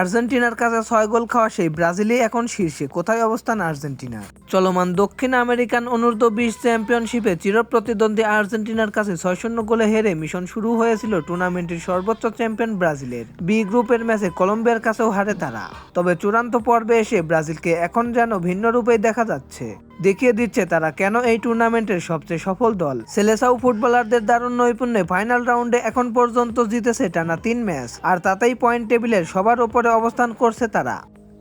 আর্জেন্টিনার কাছে ছয় গোল খাওয়া সেই ব্রাজিলই এখন শীর্ষে। কোথায় অবস্থান আর্জেন্টিনার চলমান দক্ষিণ আমেরিকান অনূর্ধ্ব বিশ চ্যাম্পিয়নশিপে চিরপ্রতিদ্বন্দ্বী আর্জেন্টিনার কাছে ছয় শূন্য গোলে হেরে মিশন শুরু হয়েছিল টুর্নামেন্টের সর্বোচ্চ চ্যাম্পিয়ন ব্রাজিলের। বি গ্রুপের ম্যাচে কলম্বিয়ার কাছেও হারে তারা। তবে চূড়ান্ত পর্বে এসে ব্রাজিলকে এখন যেন ভিন্ন রূপেই দেখা যাচ্ছে। দেখিয়ে দিচ্ছে তারা কেন এই টুর্নামেন্টের সবচেয়ে সফল দল। সেলেসাও ফুটবলারদের দারুণ নৈপুণ্যে ফাইনাল রাউন্ডে এখন পর্যন্ত জিতেছে টানা তিন ম্যাচ, আর তাতেই পয়েন্ট টেবিলের সবার ওপরে অবস্থান করছে তারা।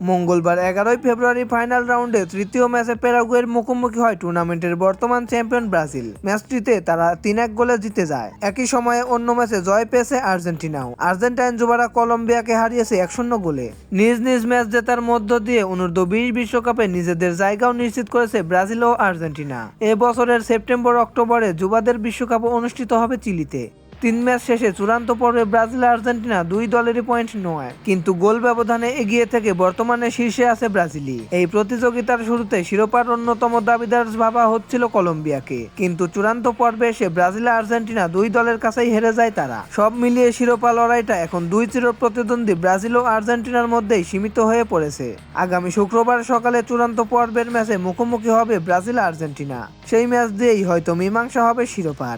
মঙ্গলবার এগারোই ফেব্রুয়ারি ফাইনাল রাউন্ডে তৃতীয় ম্যাচে প্যারাগুয়ের মুখোমুখি হয় টুর্নামেন্টের বর্তমান চ্যাম্পিয়ন ব্রাজিল। ম্যাচটিতে তারা তিন এক গোলে জিতে যায়। একই সময়ে অন্য ম্যাচে জয় পেয়েছে আর্জেন্টিনাও। আর্জেন্টাইন যুবারা কলম্বিয়াকে হারিয়েছে এক শূন্য গোলে। নিজ নিজ ম্যাচ জেতার মধ্য দিয়ে অনূর্ধ্ব বিশ বিশ্বকাপে নিজেদের জায়গাও নিশ্চিত করেছে ব্রাজিল ও আর্জেন্টিনা। এ বছরের সেপ্টেম্বর অক্টোবরে যুবাদের বিশ্বকাপ অনুষ্ঠিত হবে চিলিতে। তিন ম্যাচ শেষে চূড়ান্ত পর্বে ব্রাজিল আর্জেন্টিনা দুই দলেরই পয়েন্ট নয়, কিন্তু গোল ব্যবধানে এগিয়ে থেকে বর্তমানে শীর্ষে আছে ব্রাজিলই। এই প্রতিযোগিতার শুরুতে শিরোপার অন্যতম দাবিদার ভাবা হচ্ছিল কলম্বিয়াকে, কিন্তু চূড়ান্ত পর্বে এসে ব্রাজিল আর্জেন্টিনা দুই দলের কাছেই হেরে যায় তারা। সব মিলিয়ে শিরোপা লড়াইটা এখন দুই চির প্রতিদ্বন্দ্বী ব্রাজিল ও আর্জেন্টিনার মধ্যেই সীমিত হয়ে পড়েছে। আগামী শুক্রবার সকালে চূড়ান্ত পর্বের ম্যাচে মুখোমুখি হবে ব্রাজিল আর্জেন্টিনা। সেই ম্যাচ দিয়েই হয়তো মীমাংসা হবে শিরোপার।